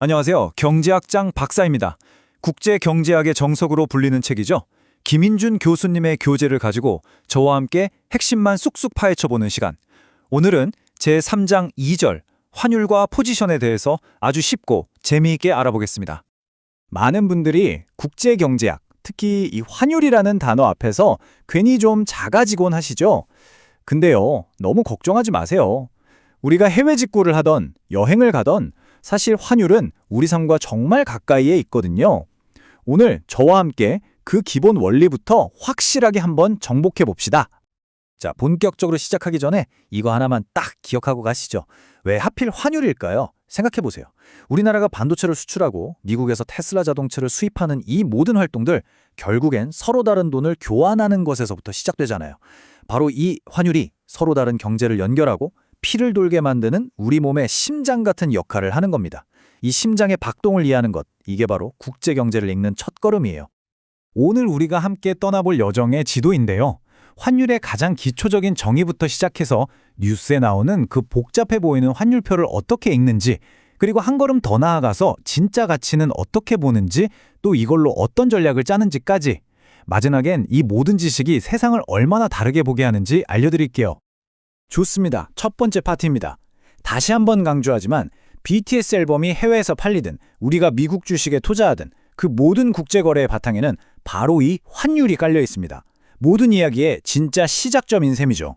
안녕하세요. 경제학장 박사입니다. 국제 경제학의 정석으로 불리는 책이죠. 김인준 교수님의 교재를 가지고 저와 함께 핵심만 쑥쑥 파헤쳐보는 시간. 오늘은 제3장 2절 환율과 포지션에 대해서 아주 쉽고 재미있게 알아보겠습니다. 많은 분들이 국제 경제학, 특히 이 환율이라는 단어 앞에서 괜히 좀 작아지곤 하시죠. 근데요, 너무 걱정하지 마세요. 우리가 해외 직구를 하던 여행을 가던 사실 환율은 우리 삶과 정말 가까이에 있거든요. 오늘 저와 함께 그 기본 원리부터 확실하게 한번 정복해 봅시다. 자, 본격적으로 시작하기 전에 이거 하나만 딱 기억하고 가시죠. 왜 하필 환율일까요? 생각해 보세요. 우리나라가 반도체를 수출하고 미국에서 테슬라 자동차를 수입하는 이 모든 활동들 결국엔 서로 다른 돈을 교환하는 것에서부터 시작되잖아요. 바로 이 환율이 서로 다른 경제를 연결하고 피를 돌게 만드는 우리 몸의 심장 같은 역할을 하는 겁니다. 이 심장의 박동을 이해하는 것, 이게 바로 국제 경제를 읽는 첫걸음이에요. 오늘 우리가 함께 떠나볼 여정의 지도인데요. 환율의 가장 기초적인 정의부터 시작해서 뉴스에 나오는 그 복잡해 보이는 환율표를 어떻게 읽는지, 그리고 한 걸음 더 나아가서 진짜 가치는 어떻게 보는지, 또 이걸로 어떤 전략을 짜는지까지 마지막엔 이 모든 지식이 세상을 얼마나 다르게 보게 하는지 알려드릴게요. 좋습니다. 첫 번째 파트입니다. 다시 한번 강조하지만 BTS 앨범이 해외에서 팔리든 우리가 미국 주식에 투자하든 그 모든 국제 거래의 바탕에는 바로 이 환율이 깔려 있습니다. 모든 이야기의 진짜 시작점인 셈이죠.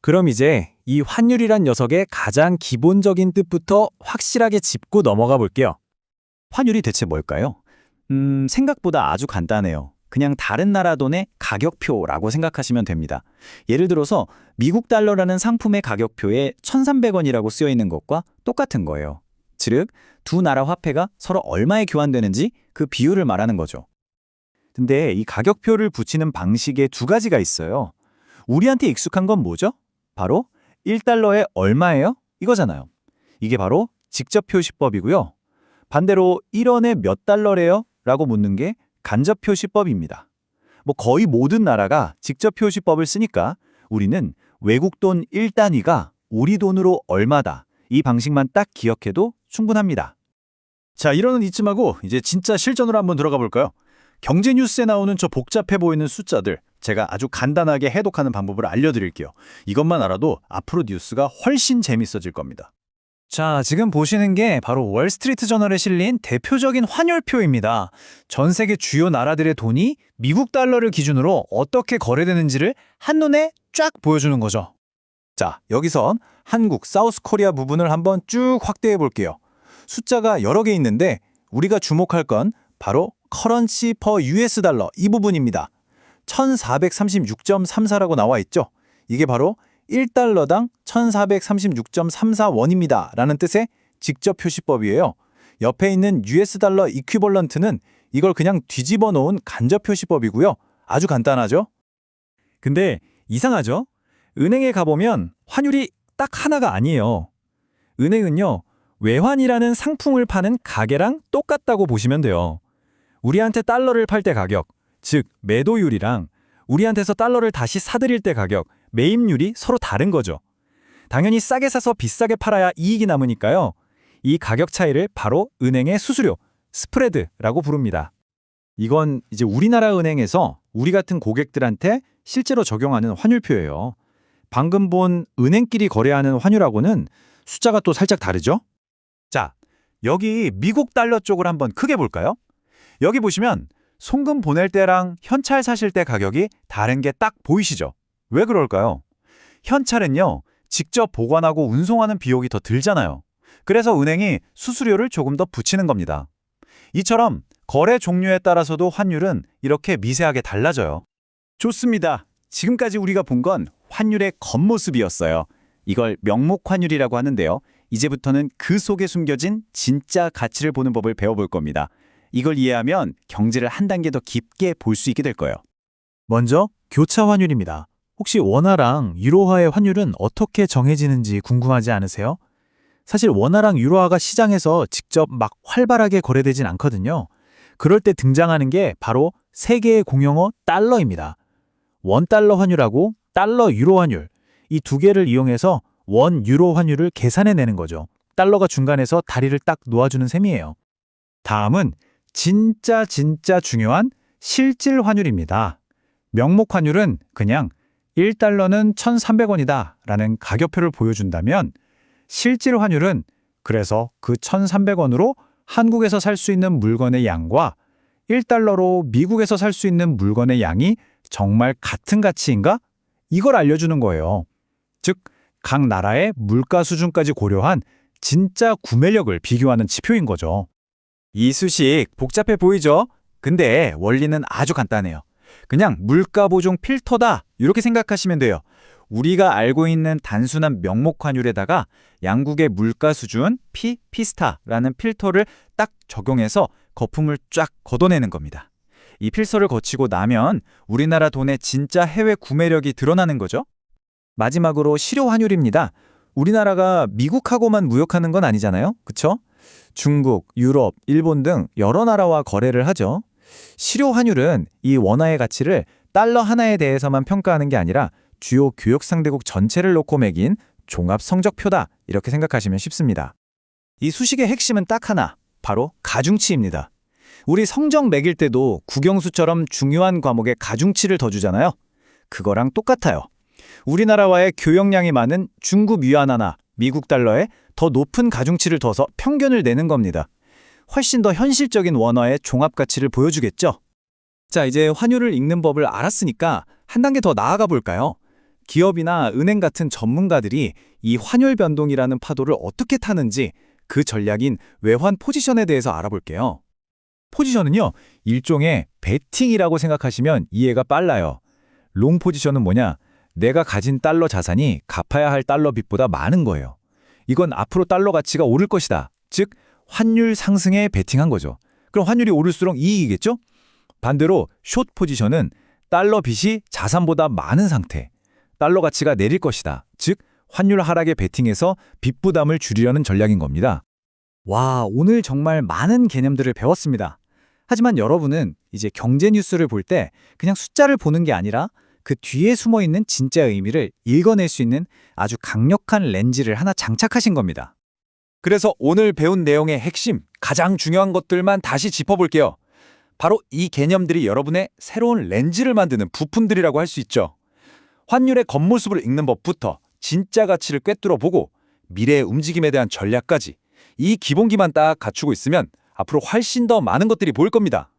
그럼 이제 이 환율이란 녀석의 가장 기본적인 뜻부터 확실하게 짚고 넘어가 볼게요. 환율이 대체 뭘까요? 음, 생각보다 아주 간단해요. 그냥 다른 나라 돈의 가격표라고 생각하시면 됩니다. 예를 들어서 미국 달러라는 상품의 가격표에 1,300원이라고 쓰여 있는 것과 똑같은 거예요. 즉, 두 나라 화폐가 서로 얼마에 교환되는지 그 비율을 말하는 거죠. 근데 이 가격표를 붙이는 방식에 두 가지가 있어요. 우리한테 익숙한 건 뭐죠? 바로 1달러에 얼마예요? 이거잖아요. 이게 바로 직접 표시법이고요. 반대로 1원에 몇 달러래요? 라고 묻는 게 간접 표시법입니다. 뭐 거의 모든 나라가 직접 표시법을 쓰니까 우리는 외국 돈 1단위가 우리 돈으로 얼마다 이 방식만 딱 기억해도 충분합니다. 자, 이론은 이쯤 하고 이제 진짜 실전으로 한번 들어가 볼까요? 경제 뉴스에 나오는 저 복잡해 보이는 숫자들 제가 아주 간단하게 해독하는 방법을 알려드릴게요. 이것만 알아도 앞으로 뉴스가 훨씬 재밌어질 겁니다. 자, 지금 보시는 게 바로 월스트리트 저널에 실린 대표적인 환율표입니다. 전 세계 주요 나라들의 돈이 미국 달러를 기준으로 어떻게 거래되는지를 한눈에 쫙 보여주는 거죠. 자, 여기선 한국 사우스 코리아 부분을 한번 쭉 확대해 볼게요. 숫자가 여러 개 있는데 우리가 주목할 건 바로 커런시 퍼 US 달러 이 부분입니다. 1436.34라고 나와 있죠. 이게 바로 1달러당 1436.34원입니다. 라는 뜻의 직접 표시법이에요. 옆에 있는 US 달러 이퀴벌런트는 이걸 그냥 뒤집어 놓은 간접 표시법이고요. 아주 간단하죠? 근데 이상하죠? 은행에 가보면 환율이 딱 하나가 아니에요. 은행은요, 외환이라는 상품을 파는 가게랑 똑같다고 보시면 돼요. 우리한테 달러를 팔 때 가격, 즉 매도율이랑 우리한테서 달러를 다시 사들일 때 가격, 매입률이 서로 다른 거죠. 당연히 싸게 사서 비싸게 팔아야 이익이 남으니까요. 이 가격 차이를 바로 은행의 수수료, 스프레드라고 부릅니다. 이건 이제 우리나라 은행에서 우리 같은 고객들한테 실제로 적용하는 환율표예요. 방금 본 은행끼리 거래하는 환율하고는 숫자가 또 살짝 다르죠? 자, 여기 미국 달러 쪽을 한번 크게 볼까요? 여기 보시면 송금 보낼 때랑 현찰 사실 때 가격이 다른 게 딱 보이시죠? 왜 그럴까요? 현찰은요, 직접 보관하고 운송하는 비용이 더 들잖아요. 그래서 은행이 수수료를 조금 더 붙이는 겁니다. 이처럼 거래 종류에 따라서도 환율은 이렇게 미세하게 달라져요. 좋습니다. 지금까지 우리가 본 건 환율의 겉모습이었어요. 이걸 명목 환율이라고 하는데요. 이제부터는 그 속에 숨겨진 진짜 가치를 보는 법을 배워볼 겁니다. 이걸 이해하면 경제를 한 단계 더 깊게 볼 수 있게 될 거예요. 먼저 교차 환율입니다. 혹시 원화랑 유로화의 환율은 어떻게 정해지는지 궁금하지 않으세요? 사실 원화랑 유로화가 시장에서 직접 막 활발하게 거래되진 않거든요. 그럴 때 등장하는 게 바로 세계의 공용어 달러입니다. 원달러 환율하고 달러 유로 환율 이 두 개를 이용해서 원 유로 환율을 계산해내는 거죠. 달러가 중간에서 다리를 딱 놓아주는 셈이에요. 다음은 진짜 진짜 중요한 실질 환율입니다. 명목 환율은 그냥 1달러는 1,300원이다 라는 가격표를 보여준다면 실질 환율은 그래서 그 1,300원으로 한국에서 살 수 있는 물건의 양과 1달러로 미국에서 살 수 있는 물건의 양이 정말 같은 가치인가? 이걸 알려주는 거예요. 즉, 각 나라의 물가 수준까지 고려한 진짜 구매력을 비교하는 지표인 거죠. 이 수식 복잡해 보이죠? 근데 원리는 아주 간단해요. 그냥 물가 보정 필터다 이렇게 생각하시면 돼요. 우리가 알고 있는 단순한 명목 환율에다가 양국의 물가 수준 P, P스타라는 필터를 딱 적용해서 거품을 쫙 걷어내는 겁니다. 이 필터를 거치고 나면 우리나라 돈의 진짜 해외 구매력이 드러나는 거죠. 마지막으로 실효 환율입니다. 우리나라가 미국하고만 무역하는 건 아니잖아요. 그쵸? 중국, 유럽, 일본 등 여러 나라와 거래를 하죠. 실효 환율은 이 원화의 가치를 달러 하나에 대해서만 평가하는 게 아니라 주요 교역 상대국 전체를 놓고 매긴 종합 성적표다. 이렇게 생각하시면 쉽습니다. 이 수식의 핵심은 딱 하나, 바로 가중치입니다. 우리 성적 매길 때도 국영수처럼 중요한 과목에 가중치를 더 주잖아요. 그거랑 똑같아요. 우리나라와의 교역량이 많은 중국 위안화나 미국 달러에 더 높은 가중치를 둬서 평균을 내는 겁니다. 훨씬 더 현실적인 원화의 종합 가치를 보여주겠죠. 자, 이제 환율을 읽는 법을 알았으니까 한 단계 더 나아가 볼까요? 기업이나 은행 같은 전문가들이 이 환율 변동이라는 파도를 어떻게 타는지 그 전략인 외환 포지션에 대해서 알아볼게요. 포지션은요, 일종의 베팅이라고 생각하시면 이해가 빨라요. 롱 포지션은 뭐냐? 내가 가진 달러 자산이 갚아야 할 달러 빚보다 많은 거예요. 이건 앞으로 달러 가치가 오를 것이다. 즉, 환율 상승에 베팅한 거죠. 그럼 환율이 오를수록 이익이겠죠? 반대로 숏 포지션은 달러 빚이 자산보다 많은 상태. 달러 가치가 내릴 것이다. 즉, 환율 하락에 베팅해서 빚 부담을 줄이려는 전략인 겁니다. 와, 오늘 정말 많은 개념들을 배웠습니다. 하지만 여러분은 이제 경제 뉴스를 볼 때 그냥 숫자를 보는 게 아니라 그 뒤에 숨어 있는 진짜 의미를 읽어낼 수 있는 아주 강력한 렌즈를 하나 장착하신 겁니다. 그래서 오늘 배운 내용의 핵심, 가장 중요한 것들만 다시 짚어볼게요. 바로 이 개념들이 여러분의 새로운 렌즈를 만드는 부품들이라고 할 수 있죠. 환율의 겉모습을 읽는 법부터 진짜 가치를 꿰뚫어 보고 미래의 움직임에 대한 전략까지 이 기본기만 딱 갖추고 있으면 앞으로 훨씬 더 많은 것들이 보일 겁니다.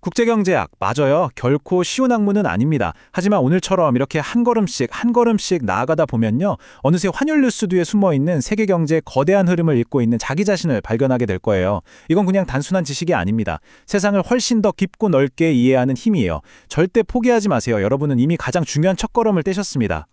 국제경제학, 맞아요. 결코 쉬운 학문은 아닙니다. 하지만 오늘처럼 이렇게 한 걸음씩 한 걸음씩 나아가다 보면요. 어느새 환율 뉴스 뒤에 숨어있는 세계 경제의 거대한 흐름을 읽고 있는 자기 자신을 발견하게 될 거예요. 이건 그냥 단순한 지식이 아닙니다. 세상을 훨씬 더 깊고 넓게 이해하는 힘이에요. 절대 포기하지 마세요. 여러분은 이미 가장 중요한 첫걸음을 떼셨습니다.